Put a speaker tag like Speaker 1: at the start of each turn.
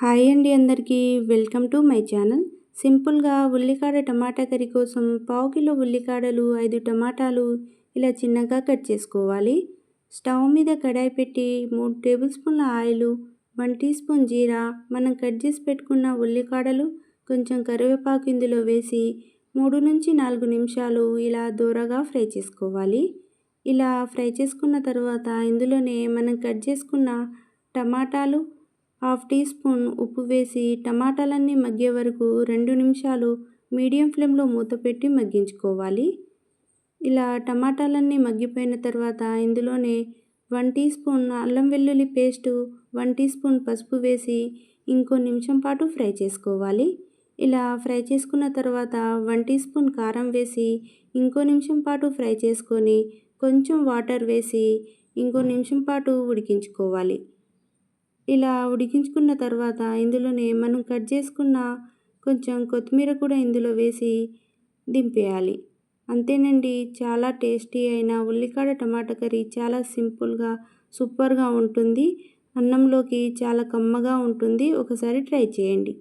Speaker 1: Hi అండి అందరికీ. Welcome to my channel. సింపుల్గా ఉల్లికాడ టమాటా కర్రీ కోసం పావు కిలో ఉల్లికాడలు ఐదు టమాటాలు ఇలా చిన్నగా కట్ చేసుకోవాలి. స్టవ్ మీద కడాయి పెట్టి మూడు టేబుల్ స్పూన్ల ఆయిల్ వన్ టీ స్పూన్ జీరా మనం కట్ చేసి పెట్టుకున్న ఉల్లికాడలు కొంచెం కరివేపాకు ఇందులో వేసి మూడు నుంచి నాలుగు నిమిషాలు ఇలా దూరగా ఫ్రై చేసుకోవాలి. ఇలా ఫ్రై చేసుకున్న తర్వాత ఇందులోనే మనం కట్ చేసుకున్న టమాటాలు హాఫ్ టీ స్పూన్ ఉప్పు వేసి టమాటాలన్నీ మగ్గే వరకు రెండు నిమిషాలు మీడియం ఫ్లేమ్లో మూత పెట్టి మగ్గించుకోవాలి. ఇలా టమాటాలన్నీ మగ్గిపోయిన తర్వాత ఇందులోనే వన్ టీ స్పూన్ అల్లం వెల్లుల్లి పేస్టు వన్ టీ స్పూన్ పసుపు వేసి ఇంకో నిమిషం పాటు ఫ్రై చేసుకోవాలి. ఇలా ఫ్రై చేసుకున్న తర్వాత వన్ టీ స్పూన్ కారం వేసి ఇంకో నిమిషం పాటు ఫ్రై చేసుకొని కొంచెం వాటర్ వేసి ఇంకో నిమిషం పాటు ఉడికించుకోవాలి. ఇలా ఉడికించుకున్న తర్వాత ఇందులోనే మనం కట్ చేసుకున్న కొంచెం కొత్తిమీర కూడా ఇందులో వేసి దింపేయాలి. అంతేనండి చాలా టేస్టీ అయిన ఉల్లికాడ టమాటా కర్రీ చాలా సింపుల్గా సూపర్గా ఉంటుంది. అన్నంలోకి చాలా కమ్మగా ఉంటుంది. ఒకసారి ట్రై చేయండి.